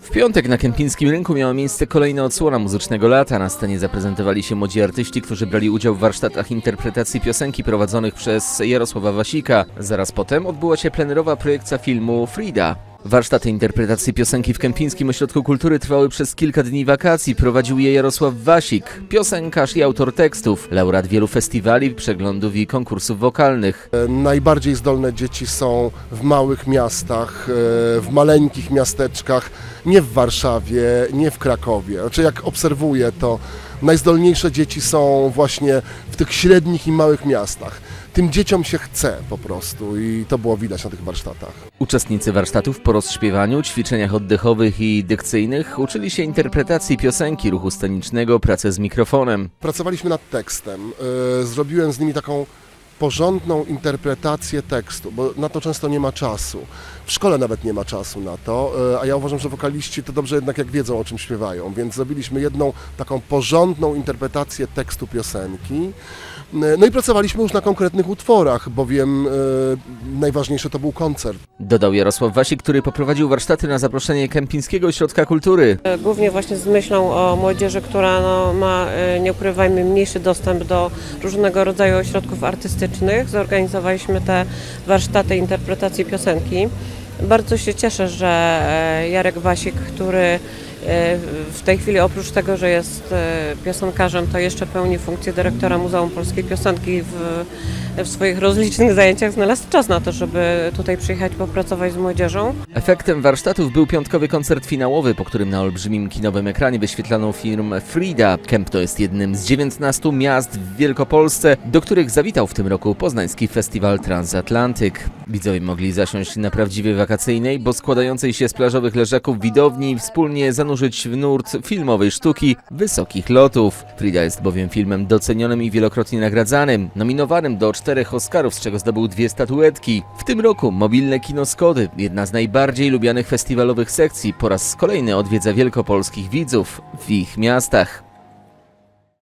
W piątek na Kępińskim Rynku miała miejsce kolejna odsłona muzycznego lata. Na scenie zaprezentowali się młodzi artyści, którzy brali udział w warsztatach interpretacji piosenki prowadzonych przez Jarosława Wasika. Zaraz potem odbyła się plenerowa projekcja filmu Frida. Warsztaty interpretacji piosenki w Kępińskim Ośrodku Kultury trwały przez kilka dni wakacji. Prowadził je Jarosław Wasik, piosenkarz i autor tekstów, laureat wielu festiwali, przeglądów i konkursów wokalnych. E, Najbardziej zdolne dzieci są w małych miastach, e, w maleńkich miasteczkach, nie w Warszawie, nie w Krakowie. Znaczy jak obserwuję to, najzdolniejsze dzieci są właśnie w tych średnich i małych miastach. Tym dzieciom się chce po prostu i to było widać na tych warsztatach. Uczestnicy warsztatów po rozśpiewaniu, ćwiczeniach oddechowych i dykcyjnych uczyli się interpretacji piosenki, ruchu scenicznego, pracy z mikrofonem. Pracowaliśmy nad tekstem. e, Zrobiłem z nimi taką porządną interpretację tekstu, bo na to często nie ma czasu. W szkole nawet nie ma czasu na to, e, a ja uważam, że wokaliści to dobrze jednak jak wiedzą o czym śpiewają, więc zrobiliśmy jedną taką porządną interpretację tekstu piosenki. E, No i pracowaliśmy już na konkretnych utworach, bowiem e, najważniejsze to był koncert. Dodał Jarosław Wasik, który poprowadził warsztaty na zaproszenie Kępińskiego Ośrodka Kultury. Głównie właśnie z myślą o młodzieży, która no, ma, e, nie ukrywajmy, mniejszy dostęp do różnego rodzaju ośrodków artystycznych. Zorganizowaliśmy te warsztaty interpretacji piosenki. Bardzo się cieszę, że e, Jarek Wasik, który w tej chwili oprócz tego, że jest e, piosenkarzem, to jeszcze pełni funkcję dyrektora Muzeum Polskiej Piosenki w, w swoich rozlicznych zajęciach znalazł czas na to, żeby tutaj przyjechać popracować z młodzieżą. Efektem warsztatów był piątkowy koncert finałowy, po którym na olbrzymim kinowym ekranie wyświetlano film Frida. Kęp to jest jednym z 19 miast w Wielkopolsce, do których zawitał w tym roku poznański festiwal Transatlantyk. Widzowie mogli zasiąść na prawdziwie wakacyjnej, bo składającej się z plażowych leżaków widowni wspólnie zanurzyć w nurt filmowej sztuki wysokich lotów. Frida jest bowiem filmem docenionym i wielokrotnie nagradzanym, nominowanym do czterech Oscarów, z czego zdobył dwie statuetki. W tym roku mobilne kino Skody, jedna z najbardziej lubianych festiwalowych sekcji, po raz kolejny odwiedza wielkopolskich widzów w ich miastach.